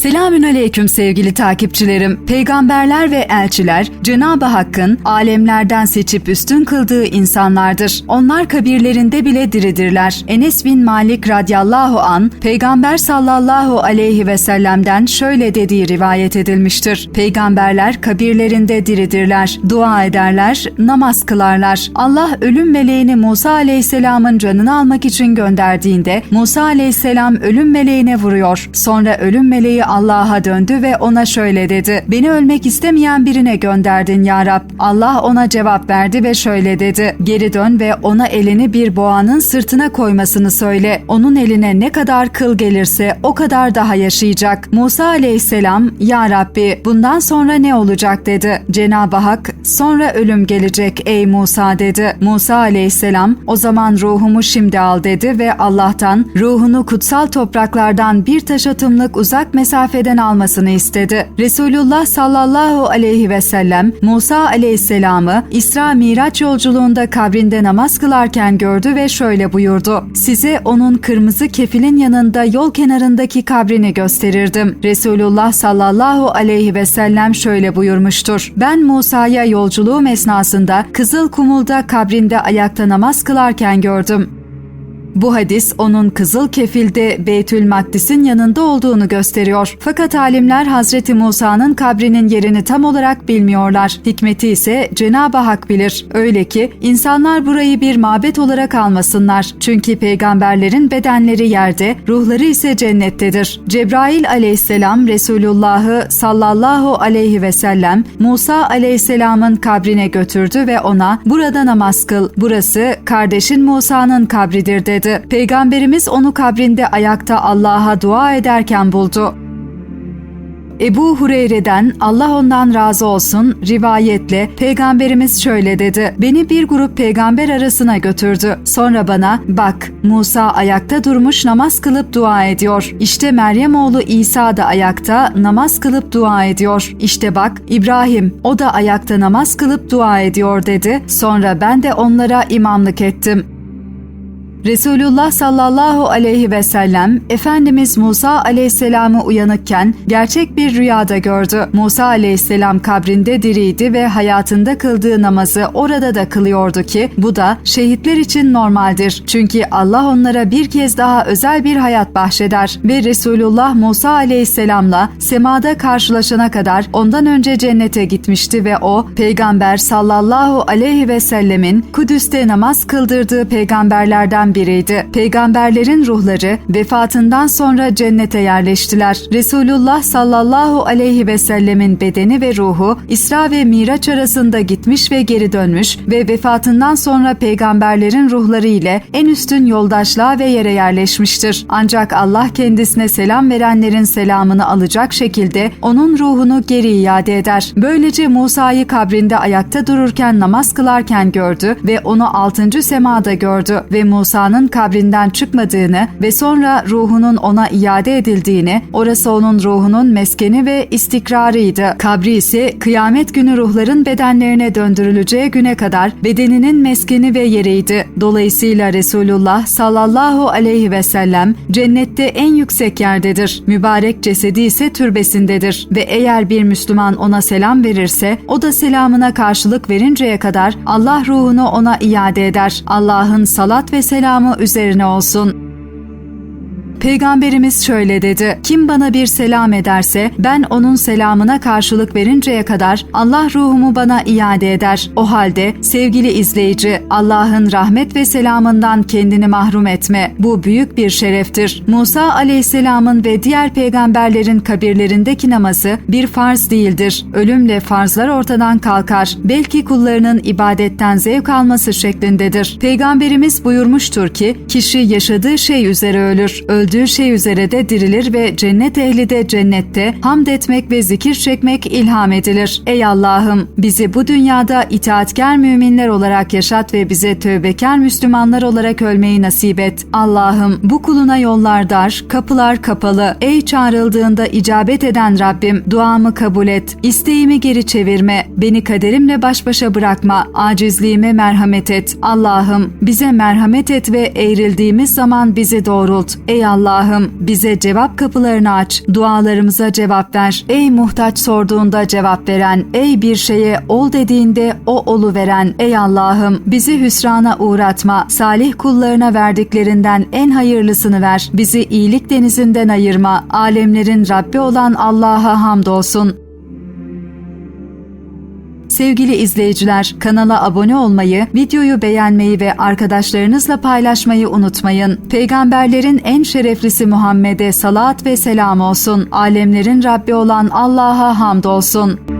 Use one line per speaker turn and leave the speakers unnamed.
Selamün aleyküm sevgili takipçilerim. Peygamberler ve elçiler Cenab-ı Hakk'ın alemlerden seçip üstün kıldığı insanlardır. Onlar kabirlerinde bile diridirler. Enes bin Malik radıyallahu an Peygamber sallallahu aleyhi ve sellem'den şöyle dediği rivayet edilmiştir. Peygamberler kabirlerinde diridirler, dua ederler, namaz kılarlar. Allah ölüm meleğini Musa aleyhisselamın canını almak için gönderdiğinde Musa aleyhisselam ölüm meleğine vuruyor. Sonra ölüm meleği Allah'a döndü ve ona şöyle dedi. Beni ölmek istemeyen birine gönderdin ya Rab. Allah ona cevap verdi ve şöyle dedi. Geri dön ve ona elini bir boğanın sırtına koymasını söyle. Onun eline ne kadar kıl gelirse o kadar daha yaşayacak. Musa aleyhisselam ya Rabbi bundan sonra ne olacak dedi. Cenab-ı Hak sonra ölüm gelecek ey Musa dedi. Musa aleyhisselam o zaman ruhumu şimdi al dedi ve Allah'tan ruhunu kutsal topraklardan bir taş atımlık uzak mesafeden almasını istedi. Resulullah sallallahu aleyhi ve sellem Musa aleyhisselamı İsra Miraç yolculuğunda kabrinde namaz kılarken gördü ve şöyle buyurdu. Size onun kırmızı kefilin yanında yol kenarındaki kabrini gösterirdim. Resulullah sallallahu aleyhi ve sellem şöyle buyurmuştur. Ben Musa'ya yolculuğum esnasında Kızıl Kumul'da kabrinde ayakta namaz kılarken gördüm. Bu hadis onun Kızıl Kefil'de Beytül Makdis'in yanında olduğunu gösteriyor. Fakat alimler Hazreti Musa'nın kabrinin yerini tam olarak bilmiyorlar. Hikmeti ise Cenab-ı Hak bilir. Öyle ki insanlar burayı bir mabet olarak almasınlar. Çünkü peygamberlerin bedenleri yerde, ruhları ise cennettedir. Cebrail aleyhisselam Resulullah'ı sallallahu aleyhi ve sellem Musa aleyhisselamın kabrine götürdü ve ona burada namaz kıl, burası kardeşin Musa'nın kabridir dedi dedi. Peygamberimiz onu kabrinde ayakta Allah'a dua ederken buldu. Ebu Hureyre'den Allah ondan razı olsun rivayetle peygamberimiz şöyle dedi. Beni bir grup peygamber arasına götürdü. Sonra bana bak Musa ayakta durmuş namaz kılıp dua ediyor. İşte Meryem oğlu İsa da ayakta namaz kılıp dua ediyor. İşte bak İbrahim o da ayakta namaz kılıp dua ediyor dedi. Sonra ben de onlara imamlık ettim. Resulullah sallallahu aleyhi ve sellem Efendimiz Musa aleyhisselamı uyanıkken gerçek bir rüyada gördü. Musa aleyhisselam kabrinde diriydi ve hayatında kıldığı namazı orada da kılıyordu ki bu da şehitler için normaldir. Çünkü Allah onlara bir kez daha özel bir hayat bahşeder ve Resulullah Musa aleyhisselamla semada karşılaşana kadar ondan önce cennete gitmişti ve o peygamber sallallahu aleyhi ve sellemin Kudüs'te namaz kıldırdığı peygamberlerden biriydi. Peygamberlerin ruhları vefatından sonra cennete yerleştiler. Resulullah sallallahu aleyhi ve sellemin bedeni ve ruhu İsra ve Miraç arasında gitmiş ve geri dönmüş ve vefatından sonra peygamberlerin ruhları ile en üstün yoldaşlığa ve yere yerleşmiştir. Ancak Allah kendisine selam verenlerin selamını alacak şekilde onun ruhunu geri iade eder. Böylece Musa'yı kabrinde ayakta dururken namaz kılarken gördü ve onu altıncı semada gördü ve Musa Musa'nın kabrinden çıkmadığını ve sonra ruhunun ona iade edildiğini, orası onun ruhunun meskeni ve istikrarıydı. Kabri ise kıyamet günü ruhların bedenlerine döndürüleceği güne kadar bedeninin meskeni ve yeriydi. Dolayısıyla Resulullah sallallahu aleyhi ve sellem cennette en yüksek yerdedir. Mübarek cesedi ise türbesindedir ve eğer bir Müslüman ona selam verirse o da selamına karşılık verinceye kadar Allah ruhunu ona iade eder. Allah'ın salat ve selamı selamı üzerine olsun.'' Peygamberimiz şöyle dedi. Kim bana bir selam ederse ben onun selamına karşılık verinceye kadar Allah ruhumu bana iade eder. O halde sevgili izleyici Allah'ın rahmet ve selamından kendini mahrum etme. Bu büyük bir şereftir. Musa aleyhisselamın ve diğer peygamberlerin kabirlerindeki namazı bir farz değildir. Ölümle farzlar ortadan kalkar. Belki kullarının ibadetten zevk alması şeklindedir. Peygamberimiz buyurmuştur ki kişi yaşadığı şey üzere ölür. Öldüğü öldüğü şey üzere de dirilir ve cennet ehli de cennette hamd etmek ve zikir çekmek ilham edilir. Ey Allah'ım bizi bu dünyada itaatkar müminler olarak yaşat ve bize tövbekar Müslümanlar olarak ölmeyi nasip et. Allah'ım bu kuluna yollar dar, kapılar kapalı. Ey çağrıldığında icabet eden Rabbim duamı kabul et. İsteğimi geri çevirme. Beni kaderimle baş başa bırakma. Acizliğime merhamet et. Allah'ım bize merhamet et ve eğrildiğimiz zaman bizi doğrult. Ey Allah Allah'ım bize cevap kapılarını aç, dualarımıza cevap ver. Ey muhtaç sorduğunda cevap veren, ey bir şeye ol dediğinde o olu veren, ey Allah'ım bizi hüsrana uğratma, salih kullarına verdiklerinden en hayırlısını ver. Bizi iyilik denizinden ayırma, alemlerin Rabbi olan Allah'a hamdolsun. Sevgili izleyiciler, kanala abone olmayı, videoyu beğenmeyi ve arkadaşlarınızla paylaşmayı unutmayın. Peygamberlerin en şereflisi Muhammed'e salat ve selam olsun. Alemlerin Rabbi olan Allah'a hamdolsun.